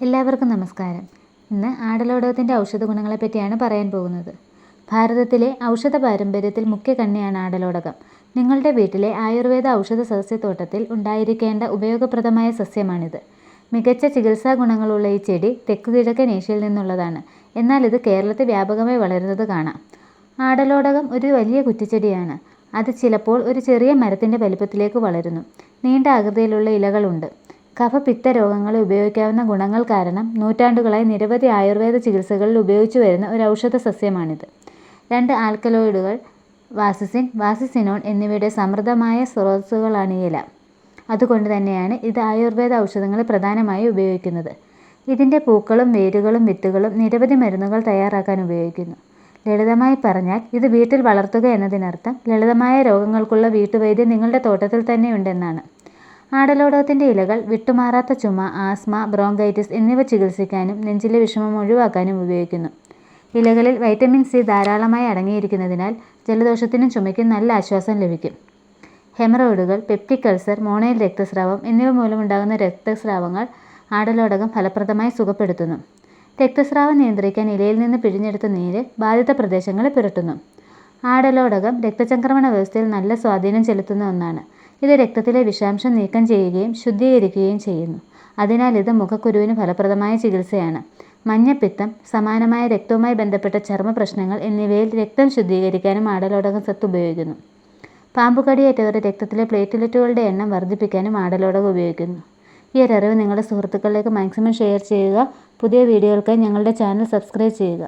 എല്ലാവർക്കും നമസ്കാരം. ഇന്ന് ആടലോടകത്തിന്റെ ഔഷധ ഗുണങ്ങളെ പറ്റിയാണ് പറയാൻ പോകുന്നത്. ഭാരതത്തിലെ ഔഷധ പാരമ്പര്യത്തിൽ മുഖ്യ കണ്ണിയാണ് ആടലോടകം. നിങ്ങളുടെ വീട്ടിലെ ആയുർവേദ ഔഷധ സസ്യത്തോട്ടത്തിൽ ഉണ്ടായിരിക്കേണ്ട ഉപയോഗപ്രദമായ സസ്യമാണിത്. മികച്ച ചികിത്സാ ഗുണങ്ങളുള്ള ഈ ചെടി തെക്കുകിഴക്കൻ ഏഷ്യയിൽ നിന്നുള്ളതാണ്. എന്നാൽ ഇത് കേരളത്തിൽ വ്യാപകമായി വളരുന്നത് കാണാം. ആടലോടകം ഒരു വലിയ കുറ്റിച്ചെടിയാണ്. അത് ചിലപ്പോൾ ഒരു ചെറിയ മരത്തിന്റെ വലിപ്പത്തിലേക്ക് വളരുന്നു. നീണ്ട ആകൃതിയിലുള്ള ഇലകളുണ്ട്. കഫപിത്ത രോഗങ്ങളിൽ ഉപയോഗിക്കാവുന്ന ഗുണങ്ങൾ കാരണം നൂറ്റാണ്ടുകളായി നിരവധി ആയുർവേദ ചികിത്സകളിൽ ഉപയോഗിച്ചു വരുന്ന ഒരു ഔഷധ സസ്യമാണിത്. രണ്ട് ആൽക്കലോയിഡുകൾ വാസിസിൻ വാസിസിനോൺ എന്നിവയുടെ സമൃദ്ധമായ സ്രോതസ്സുകളാണ് ഇല. അതുകൊണ്ട് തന്നെയാണ് ഇത് ആയുർവേദ ഔഷധങ്ങളിൽ പ്രധാനമായി ഉപയോഗിക്കുന്നത്. ഇതിന്റെ പൂക്കളും വേരുകളും വിത്തുകളും നിരവധി മരുന്നുകൾ തയ്യാറാക്കാൻ ഉപയോഗിക്കുന്നു. ലളിതമായി പറഞ്ഞാൽ ഇത് വീട്ടിൽ വളർത്തുക എന്നതിനർത്ഥം ലളിതമായ രോഗങ്ങൾക്കുള്ള വീട്ടുവൈദ്യം നിങ്ങളുടെ തോട്ടത്തിൽ തന്നെ ഉണ്ടെന്നാണ്. ആടലോടകത്തിന്റെ ഇലകൾ വിട്ടുമാറാത്ത ചുമ ആസ്മ ബ്രോങ്കൈറ്റിസ് എന്നിവ ചികിത്സിക്കാനും നെഞ്ചിലെ വിഷമം ഒഴിവാക്കാനും ഉപയോഗിക്കുന്നു. ഇലകളിൽ വൈറ്റമിൻ സി ധാരാളമായി അടങ്ങിയിരിക്കുന്നതിനാൽ ജലദോഷത്തിനും ചുമയ്ക്കും നല്ല ആശ്വാസം ലഭിക്കും. ഹെമറോയിഡുകൾ പെപ്റ്റിക് അൾസർ മോണയിൽ രക്തസ്രാവം എന്നിവ മൂലമുണ്ടാകുന്ന രക്തസ്രാവങ്ങൾ ആടലോടകം ഫലപ്രദമായി സുഖപ്പെടുത്തുന്നു. രക്തസ്രാവം നിയന്ത്രിക്കാൻ ഇലയിൽ നിന്ന് പിഴിഞ്ഞെടുത്ത നീര് ബാധിത പ്രദേശങ്ങളെ പുരട്ടുന്നു. ആടലോടകം രക്തചംക്രമണ വ്യവസ്ഥയിൽ നല്ല സ്വാധീനം ചെലുത്തുന്ന ഒന്നാണ്. ഇത് രക്തത്തിലെ വിഷാംശം നീക്കം ചെയ്യുകയും ശുദ്ധീകരിക്കുകയും ചെയ്യുന്നു. അതിനാൽ ഇത് മുഖക്കുരുവിന് ഫലപ്രദമായ ചികിത്സയാണ്. മഞ്ഞപ്പിത്തം സമാനമായ രക്തവുമായി ബന്ധപ്പെട്ട ചർമ്മ പ്രശ്നങ്ങൾ എന്നിവയിൽ രക്തം ശുദ്ധീകരിക്കാനും ആടലോടകം സത്ത് ഉപയോഗിക്കുന്നു. പാമ്പുകടിയേറ്റവരുടെ രക്തത്തിലെ പ്ലേറ്റ്ലെറ്റുകളുടെ എണ്ണം വർദ്ധിപ്പിക്കാനും ആടലോടകം ഉപയോഗിക്കുന്നു. ഈ ഒരറിവ് നിങ്ങളുടെ സുഹൃത്തുക്കളിലേക്ക് മാക്സിമം ഷെയർ ചെയ്യുക. പുതിയ വീഡിയോകൾക്കായി ഞങ്ങളുടെ ചാനൽ സബ്സ്ക്രൈബ് ചെയ്യുക.